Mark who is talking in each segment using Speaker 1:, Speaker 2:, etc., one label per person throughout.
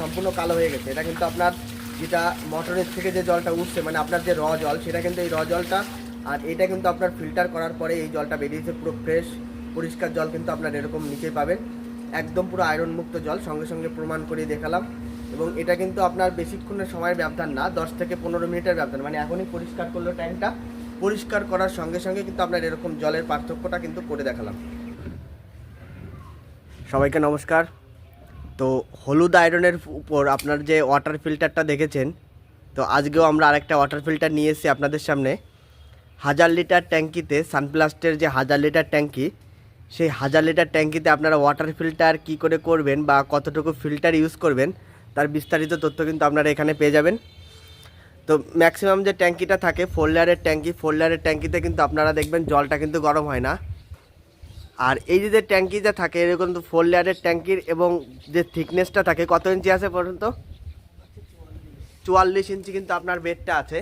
Speaker 1: সম্পূর্ণ কালো হয়ে গেছে। এটা কিন্তু আপনার যেটা মোটরের থেকে যে জলটা উঠছে মানে আপনার যে র জল, সেটা কিন্তু এই র জলটা, আর এটা কিন্তু আপনার ফিল্টার করার পরে এই জলটা বেরিয়েছে পুরো ফ্রেশ পরিষ্কার জল কিন্তু আপনার এরকম নিচে পাবেন। একদম পুরো আয়রন মুক্ত জল, সঙ্গে সঙ্গে প্রমাণ করে দেখালাম। এবং এটা কিন্তু আপনার বেশিক্ষণের সময়ের ব্যবধান না, দশ থেকে পনেরো মিনিটের ব্যবধান। মানে এখনই পরিষ্কার করল ট্যাঙ্কটা পরিষ্কার করার সঙ্গে সঙ্গে কিন্তু আপনার এরকম জলের পার্থক্যটা কিন্তু করে দেখালাম। সবাইকে নমস্কার। তো হলুদ আয়রনের উপর আপনার যে ওয়াটার ফিল্টারটা দেখেছেন, তো আজকেও আমরা আরেকটা ওয়াটার ফিল্টার নিয়ে এসেছি আপনাদের সামনে। হাজার লিটার ট্যাঙ্কিতে সানপ্লাস্টের যে হাজার লিটার ট্যাঙ্কি, সেই হাজার লিটার ট্যাঙ্কিতে আপনারা ওয়াটার ফিল্টার কি করে করবেন বা কতটুকু ফিল্টার ইউজ করবেন, তার বিস্তারিত তথ্য কিন্তু আপনারা এখানে পেয়ে যাবেন। তো ম্যাক্সিমাম যে ট্যাঙ্কিটা থাকে ফোর ট্যাঙ্কি ফোর ট্যাঙ্কিতে কিন্তু আপনারা দেখবেন জলটা কিন্তু গরম হয় না। আর এই যে যে ট্যাঙ্কিটা থাকে এরকম তো ফোর লেয়ারের ট্যাঙ্কির এবং যে থিকনেসটা থাকে কত ইঞ্চি আছে পর্যন্ত চুয়াল্লিশ ইঞ্চি কিন্তু আপনার বেডটা আছে।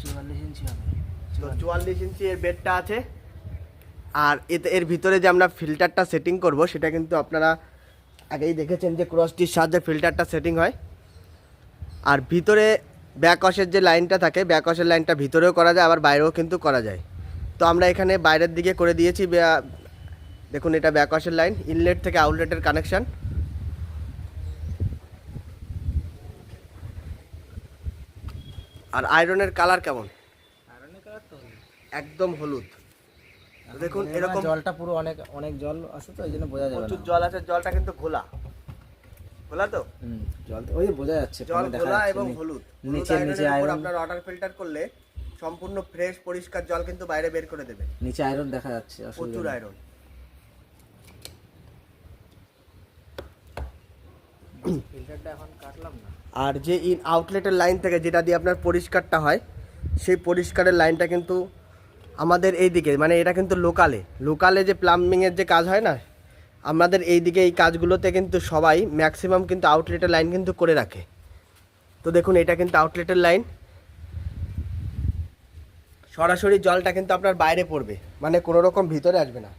Speaker 2: চুয়াল্লিশ ইঞ্চি
Speaker 1: চুয়াল্লিশ ইঞ্চি এর বেডটা আছে। আর এতে এর ভিতরে যে আমরা ফিল্টারটা সেটিং করব সেটা কিন্তু আপনারা আগেই দেখেছেন যে ক্রসটির সাহায্যে ফিল্টারটা সেটিং হয়। আর ভিতরে ব্যাকওয়াশের যে লাইনটা থাকে ব্যাকওয়াশের লাইনটা ভিতরেও করা যায় আবার বাইরেও কিন্তু করা যায়। তো আমরা এখানে বাইরের দিকে করে দিয়েছি দেখুন এটা ব্যাকওয়াশের লাইন ইনলেট থেকে আউটলেটের কানেকশন আর আয়রনের কালার কেমন? একদম হলুদ। দেখুন এরকম
Speaker 2: জলটা পুরো অনেক অনেক জল আছে তো ওই জন্য বোঝা যাবে
Speaker 1: প্রচুর জল আছে জলটা কিন্তু ঘোলা। ঘোলা তো?
Speaker 2: জল ওই বোঝা যাচ্ছে
Speaker 1: জল ঘোলা এবং হলুদ।
Speaker 2: নিচে নিচে
Speaker 1: আপনার ওয়াটার ফিল্টার করলে সম্পূর্ণ ফ্রেশ পরিষ্কার জল কিন্তু বাইরে বের করে দেবে।
Speaker 2: নিচে আয়রন দেখা যাচ্ছে
Speaker 1: প্রচুর। আয়রন
Speaker 2: ফিল্টারটা এখন কাটলাম না।
Speaker 1: আর যে ইন আউটলেটের লাইন থেকে যেটা দিয়ে আপনার পরিষ্কারটা হয় সেই পরিষ্কারের লাইনটা কিন্তু আমাদের এই দিকে মানে এটা কিন্তু লোকালে লোকালে যে প্লাম্বিংয়ের যে কাজ হয় না আমাদের এই দিকে এই কাজগুলোতে কিন্তু সবাই ম্যাক্সিমাম কিন্তু আউটলেটের লাইন কিন্তু করে রাখে। তো দেখুন এটা কিন্তু আউটলেটের লাইন সরাসরি জলটা কিন্তু আপনার বাইরে পড়বে। মানে কোনো রকম ভিতরে আসবে না।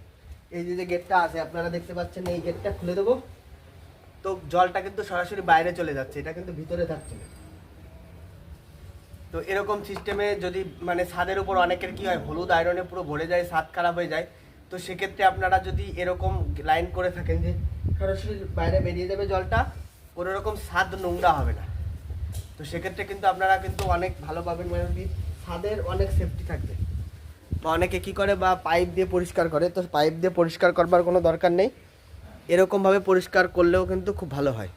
Speaker 1: এই যে যে গেটটা আছে, আপনারা দেখতে পাচ্ছেন, এই গেটটা খুলে দেবো। তো জলটা কিন্তু সরাসরি বাইরে চলে যাচ্ছে, এটা কিন্তু ভিতরে থাকছে না। তো এরকম সিস্টেমে যদি মানে ছাদের উপর অনেকের কি হয়, হলুদ আয়রনে পুরো ভরে যায়, ছাদ খারাপ হয়ে যায়। তো সেক্ষেত্রে আপনারা যদি এরকম লাইন করে থাকেন যে, সরাসরি বাইরে বেরিয়ে যাবে জলটা, কোনো রকম ছাদ নোংরা হবে না। তো সেক্ষেত্রে কিন্তু আপনারা কিন্তু অনেক ভালো পাবেন মানে ছাদের অনেক সেফটি থাকবে। বা অনেকে কি করে, বা পাইপ দিয়ে পরিষ্কার করে, তো পাইপ দিয়ে পরিষ্কার করবার কোনো দরকার নেই। এরকমভাবে পরিষ্কার করলেও কিন্তু খুব ভালো হয়।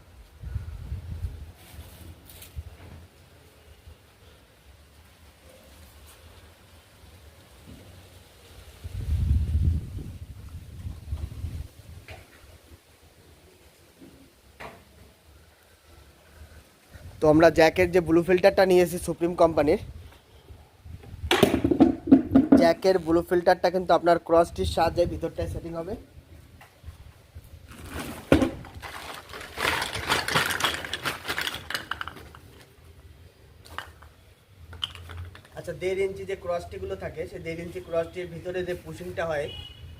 Speaker 1: তো আমরা জ্যাকের যে ব্লু ফিল্টারটা নিয়েছি সুপ্রিম কোম্পানির জ্যাকের ব্লু ফিল্টারটা কিন্তু আপনার ক্রসটির সাহায্যে ভিতরটায় সেটিং হবে। আচ্ছা দেড় ইঞ্চি যে ক্রসটিগুলো থাকে, সেই দেড় ইঞ্চি ক্রসটির ভিতরে যে পুশিংটা হয়,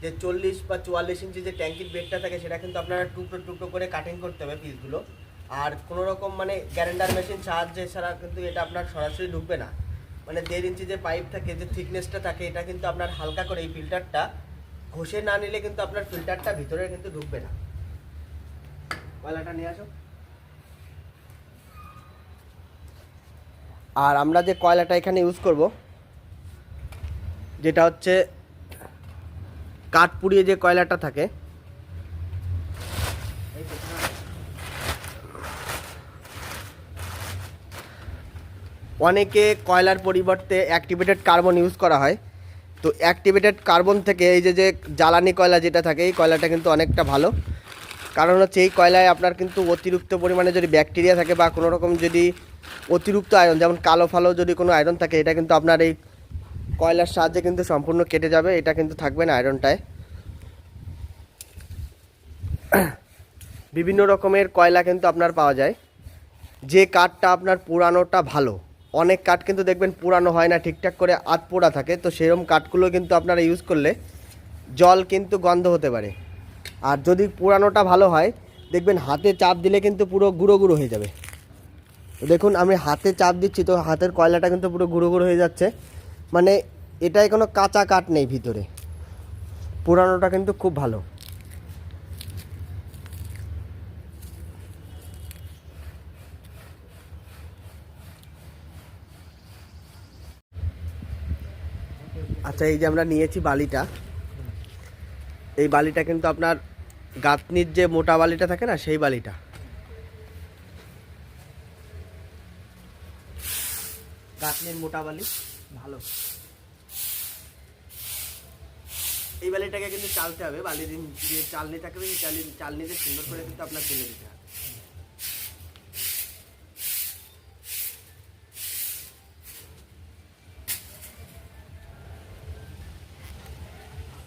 Speaker 1: যে চল্লিশ বা চুয়াল্লিশ ইঞ্চি যে ট্যাঙ্কির বেডটা থাকে, সেটা কিন্তু আপনারা টুকরো টুকরো করে কাটিং করতে হবে পিসগুলো আর কোনো রকম মানে গ্যারেন্ডার মেশিন সাহায্যে ছাড়া কিন্তু এটা আপনার সরাসরি ঢুকবে না। মানে দেড় ইঞ্চি যে পাইপ থাকে, যে থিকনেসটা থাকে, এটা কিন্তু আপনার হালকা করে এই ফিল্টারটা ঘষে না নিলে কিন্তু আপনার ফিল্টারটা ভিতরে কিন্তু ঢুকবে না। কয়লাটা নিয়ে আসো। আর আমরা যে কয়লাটা এখানে ইউজ করব, যেটা হচ্ছে কাঠ পুড়িয়ে যে কয়লাটা থাকে অনেকে কয়লার পরিবর্তে অ্যাক্টিভেটেড কার্বন ইউজ করা হয়। তো অ্যাক্টিভেটেড কার্বন থেকে এই যে যে জ্বালানি কয়লা যেটা থাকে, এই কয়লাটা কিন্তু অনেকটা ভালো। কারণ হচ্ছে এই কয়লায় আপনার কিন্তু অতিরিক্ত পরিমাণে যদি ব্যাকটেরিয়া থাকে বা কোনো রকম যদি অতিরিক্ত আয়রন যেমন কালো ফালো যদি কোনো আয়রন থাকে, এটা কিন্তু আপনার এই কয়লার সাহায্যে কিন্তু সম্পূর্ণ কেটে যাবে, এটা কিন্তু থাকবে না আয়রনটায় বিভিন্ন রকমের কয়লা কিন্তু আপনার পাওয়া যায়। যে কাঠটা আপনার পুরানোটা ভালো। অনেক কাঠ কিন্তু দেখবেন পুরানো হয় না, ঠিকঠাক করে আধ পোড়া থাকে। তো সেরকম কাঠগুলো কিন্তু আপনারা ইউজ করলে জল কিন্তু গন্ধ হতে পারে। আর যদি পুরানোটা ভালো হয়, দেখবেন হাতে চাপ দিলে কিন্তু পুরো গুঁড়ো গুঁড়ো হয়ে যাবে। তো দেখুন, আমি হাতে চাপ দিচ্ছি, তো হাতের কয়লাটা কিন্তু পুরো গুঁড়ো গুঁড়ো হয়ে যাচ্ছে। মানে এটাই কোনো কাঁচা কাঠ নেই ভিতরে। পুরানোটা কিন্তু খুব ভালো। আচ্ছা এই যে আমরা নিয়েছি বালিটা। এই বালিটা কিন্তু আপনার গাঁথনির যে মোটা বালিটা থাকে না, সেই বালিটা। গাঁথনির মোটা বালি, ভালো। এই বালিটাকে কিন্তু চালতে হবে, বালি দিন যে চালনি থাকবে সেই চালি চালনিতে সুন্দর করে কিন্তু আপনার তুলে দিতে হবে।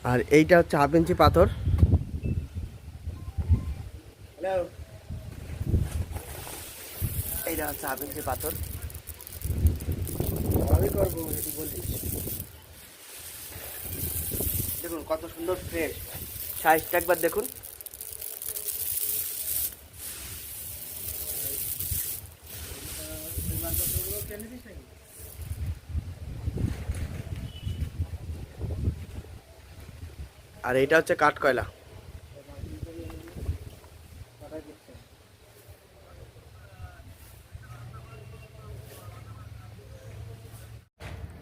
Speaker 1: আর এইটা হচ্ছে হাফ ইঞ্চি পাথর। এইটা হচ্ছে হাফ ইঞ্চি পাথর। দেখুন কত সুন্দর ফ্রেশ সাইজটা একবার দেখুন। আর এটা হচ্ছে কাঠ কয়লা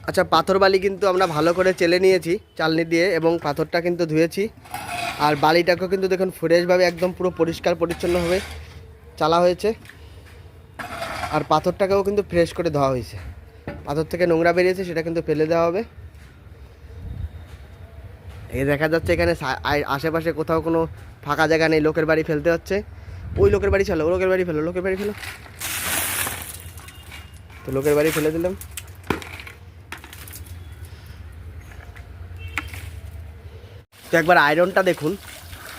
Speaker 1: আচ্ছা পাথর বালি কিন্তু আমরা ভালো করে চেলে নিয়েছি চালনি দিয়ে এবং পাথরটা কিন্তু ধুয়েছি। আর বালিটাকেও কিন্তু দেখুন ফ্রেশভাবে একদম পুরো পরিষ্কার পরিচ্ছন্নভাবে চালা হয়েছে। আর পাথরটাকেও কিন্তু ফ্রেশ করে ধোয়া হয়েছে। পাথর থেকে নোংরা বেরিয়েছে, সেটা কিন্তু ফেলে দেওয়া হবে। এই দেখা যাচ্ছে এখানে আশেপাশে কোথাও কোনো ফাঁকা জায়গা নেই, লোকের বাড়ি ফেলতে হচ্ছে। ওই লোকের বাড়ি চলো লোকের বাড়ি ফেলো, লোকের বাড়ি ফেলো। তো লোকের বাড়ি ফেলে দিলাম। তো একবার আয়রনটা দেখুন।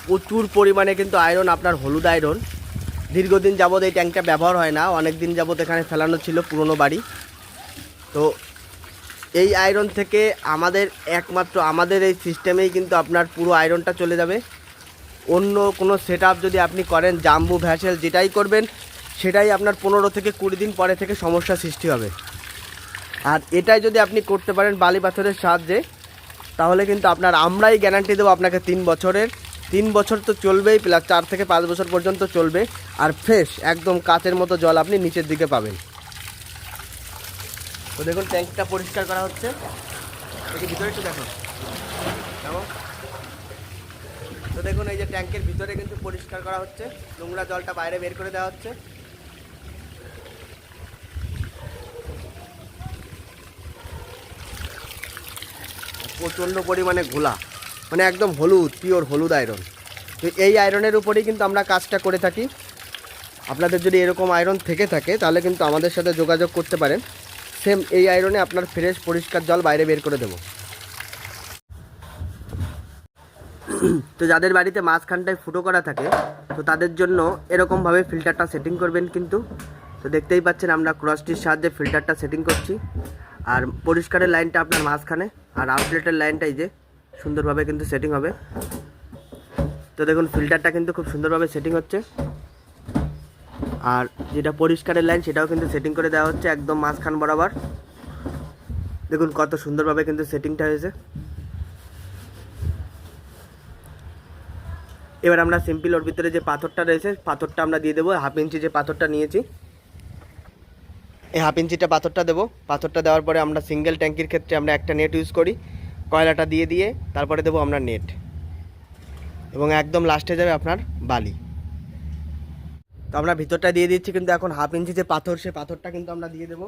Speaker 1: প্রচুর পরিমাণে কিন্তু আয়রন, আপনার হলুদ আয়রন। দীর্ঘদিন যাবৎ এই ট্যাঙ্কটা ব্যবহার হয় না অনেক দিন যাবৎ এখানে ফেলানো ছিল পুরনো বাড়ি। তো এই আয়রন থেকে আমাদের একমাত্র, আমাদের এই সিস্টেমেই কিন্তু আপনার পুরো আয়রনটা চলে যাবে। অন্য কোনো সেট যদি আপনি করেন, জাম্বু, ভ্যাসেল যেটাই করবেন, সেটাই আপনার পনেরো থেকে কুড়ি দিন পরে থেকে সমস্যা সৃষ্টি হবে। আর এটাই যদি আপনি করতে পারেন বালি পাথরের সাহায্যে, তাহলে কিন্তু আপনার, আমরাই গ্যারান্টি দেবো আপনাকে তিন বছরের। তিন বছর তো চলবেই প্লাস চার থেকে পাঁচ বছর পর্যন্ত চলবে। আর ফ্রেশ একদম কাচের মতো জল আপনি নিচের দিকে পাবেন। তো দেখুন ট্যাঙ্কটা পরিষ্কার করা হচ্ছে। দেখি, ভিতরে একটু দেখো। দেখো তো দেখুন, এই যে ট্যাঙ্কের ভিতরে কিন্তু পরিষ্কার করা হচ্ছে। নোংরা জলটা বাইরে বের করে দেওয়া হচ্ছে। প্রচণ্ড পরিমাণে ঘোলা। মানে একদম হলুদ পিওর হলুদ আয়রন তো এই আয়রনের উপরেই কিন্তু আমরা কাজটা করে থাকি। আপনাদের যদি এরকম আয়রন থেকে থাকে, তাহলে কিন্তু আমাদের সাথে যোগাযোগ করতে পারেন। সেম এই আয়রনে আপনার ফ্রেশ, পরিষ্কার জল বাইরে বের করে দেবো। তো যাদের বাড়িতে মাঝখানটায় ফুটো করা থাকে, তো তাদের জন্য এরকমভাবে ফিল্টারটা সেটিং করবেন কিন্তু। তো দেখতেই পাচ্ছেন আমরা ক্রসটির সাহায্যে ফিল্টারটা সেটিং করছি। আর পরিষ্কারের লাইনটা আপনার মাঝখানে, আর আউটলেটের লাইনটাই যে, সুন্দরভাবে কিন্তু সেটিং হবে। তো দেখুন, ফিল্টারটা কিন্তু খুব সুন্দরভাবে সেটিং হচ্ছে। আর যেটা পরিষ্কারের লাইন সেটাও কিন্তু সেটিং করে দেওয়া হচ্ছে একদম মাঝখান বরাবর। দেখুন কত সুন্দরভাবে কিন্তু সেটিংটা হয়েছে। এবার আমরা সিম্পল ওর ভিতরে যে পাথরটা রয়েছে, পাথরটা আমরা দিয়ে দেবো হাফ ইঞ্চি যে পাথরটা নিয়েছি। এই হাফ ইঞ্চিটা পাথরটা দেবো। পাথরটা দেওয়ার পরে আমরা সিঙ্গেল ট্যাঙ্কির ক্ষেত্রে আমরা একটা নেট ইউজ করি। কয়লাটা দিয়ে দিয়ে, তারপরে দেবো আমরা নেট এবং একদম লাস্টে যাবে আপনার বালি। তো আমরা ভিতরটা দিয়ে দিচ্ছি কিন্তু এখন হাফ ইঞ্চি যে পাথর, সে পাথরটা কিন্তু আমরা দিয়ে দেবো।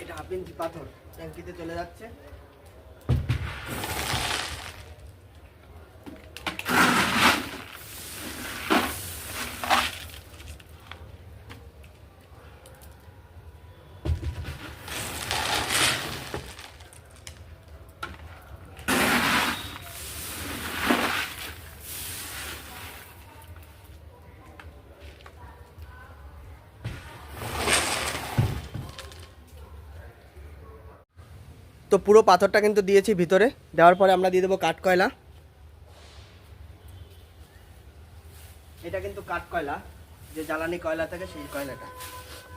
Speaker 1: এটা হাফ ইঞ্চি পাথর, ট্যাঙ্কিতে চলে যাচ্ছে। তো পুরো পাথরটা কিন্তু দিয়েছি ভিতরে। দেওয়ার পরে আমরা দিয়ে দেবো কাঠ কয়লা এটা কিন্তু কাঠ কয়লা যে জ্বালানি কয়লা থাকে সেই কয়লাটা।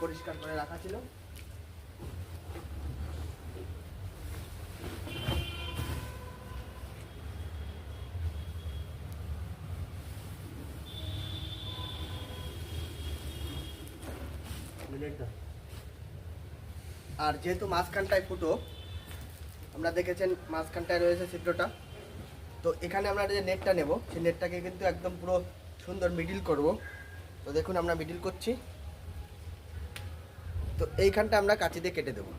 Speaker 1: পরিষ্কার করে রাখা ছিল। আর যেহেতু মাঝখানটায় ফুটো আমরা দেখেছেন মাঝখানটায় রয়েছে ছিদ্রটা। তো এখানে আমরা যে নেটটা নেব, সেই নেটটাকে কিন্তু একদম পুরো সুন্দর মিডিল করব। তো দেখুন, আমরা মিডিল করছি। তো এইখানটা আমরা কাঁচি দিয়ে কেটে দেবো।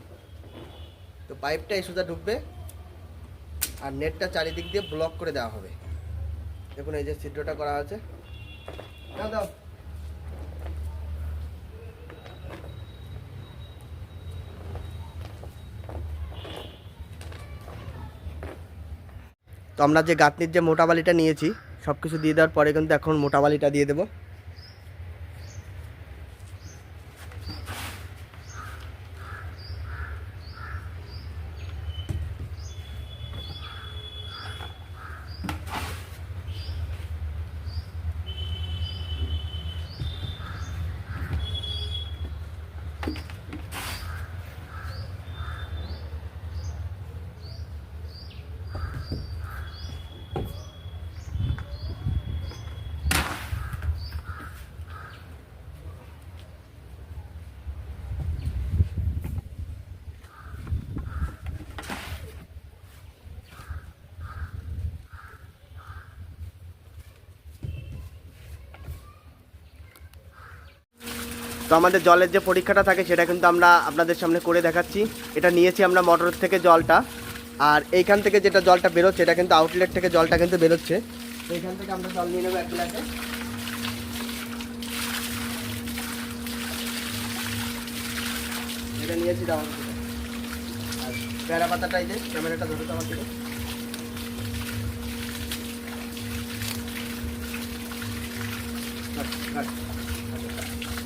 Speaker 1: তো পাইপটা এই সোজা ঢুকবে আর নেটটা চারিদিক দিয়ে ব্লক করে দেওয়া হবে। দেখুন, এই যে ছিদ্রটা করা আছে। দাও। তো আমরা যে গাঁথনির যে মোটা বালিটা নিয়েছি সব কিছু দিয়ে দেওয়ার পরে কিন্তু এখন মোটা বালিটা দিয়ে দেবো। তো আমাদের জলের যে পরীক্ষাটা থাকে সেটা কিন্তু আমরা আপনাদের সামনে করে দেখাচ্ছি। এটা নিয়েছি আমরা মোটর থেকে জলটা। আর এইখান থেকে যেটা জলটা বেরোচ্ছে, এটা কিন্তু আউটলেট থেকে জলটা কিন্তু বেরোচ্ছে। এইখান থেকে আমরা জল নিয়ে নেব এক গ্লাসে। এটা নিয়েছি আর পেয়ারা পাতাটা এই যে ক্যামেরাটা ধরে তো আমার থেকে।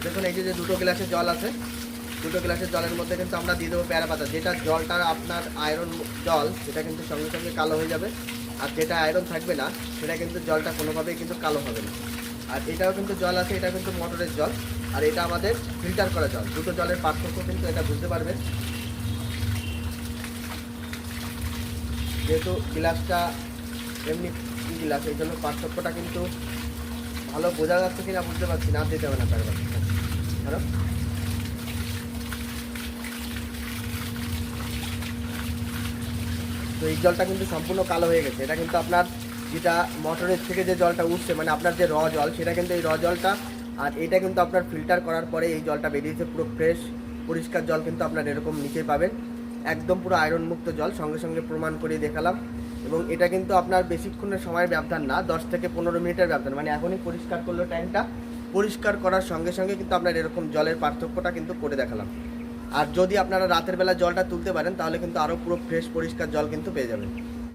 Speaker 1: দেখুন, এই যে দুটো গ্লাসের জল আছে, দুটো গ্লাসের জলের মধ্যে কিন্তু আমরা দিয়ে দেবো পেয়ারা পাতা। যেটা জলটা আপনার আয়রন জল, সেটা কিন্তু সঙ্গে সঙ্গে কালো হয়ে যাবে। আর যেটা আয়রন থাকবে না, সেটা কিন্তু জলটা কোনোভাবেই কিন্তু কালো হবে না। আর এটাও কিন্তু জল আছে, এটা কিন্তু মোটরের জল। আর এটা আমাদের ফিল্টার করা জল। দুটো জলের পার্থক্য কিন্তু এটা বুঝতে পারবেন। যেহেতু গ্লাসটা এমনি গ্লাস এই জন্য পার্থক্যটা কিন্তু ভালো বোঝা যাচ্ছে কিনা বুঝতে পারছি না দিতে হবে না কারবার তো এই জলটা কিন্তু সম্পূর্ণ কালো হয়ে গেছে। এটা কিন্তু আপনার যেটা মটরের থেকে যে জলটা উঠছে মানে আপনার যে র জল, সেটা কিন্তু এই র জলটা, আর এটা কিন্তু আপনার ফিল্টার করার পরে এই জলটা বেরিয়েছে পুরো ফ্রেশ পরিষ্কার জল কিন্তু আপনার এরকম নিচে পাবেন। একদম পুরো আয়রন মুক্ত জল, সঙ্গে সঙ্গে প্রমাণ করে দেখালাম। এবং এটা কিন্তু আপনার বেশিক্ষণের সময়ের ব্যবধান না, দশ থেকে পনেরো মিনিটের ব্যবধান মানে এখনই পরিষ্কার করল ট্যাঙ্কটা পরিষ্কার করার সঙ্গে সঙ্গে কিন্তু আপনার এরকম জলের পার্থক্যটা কিন্তু করে দেখালাম। আর যদি আপনারা রাতের বেলা জলটা তুলতে পারেন, তাহলে কিন্তু আরও পুরো ফ্রেশ পরিষ্কার জল কিন্তু পেয়ে যাবেন।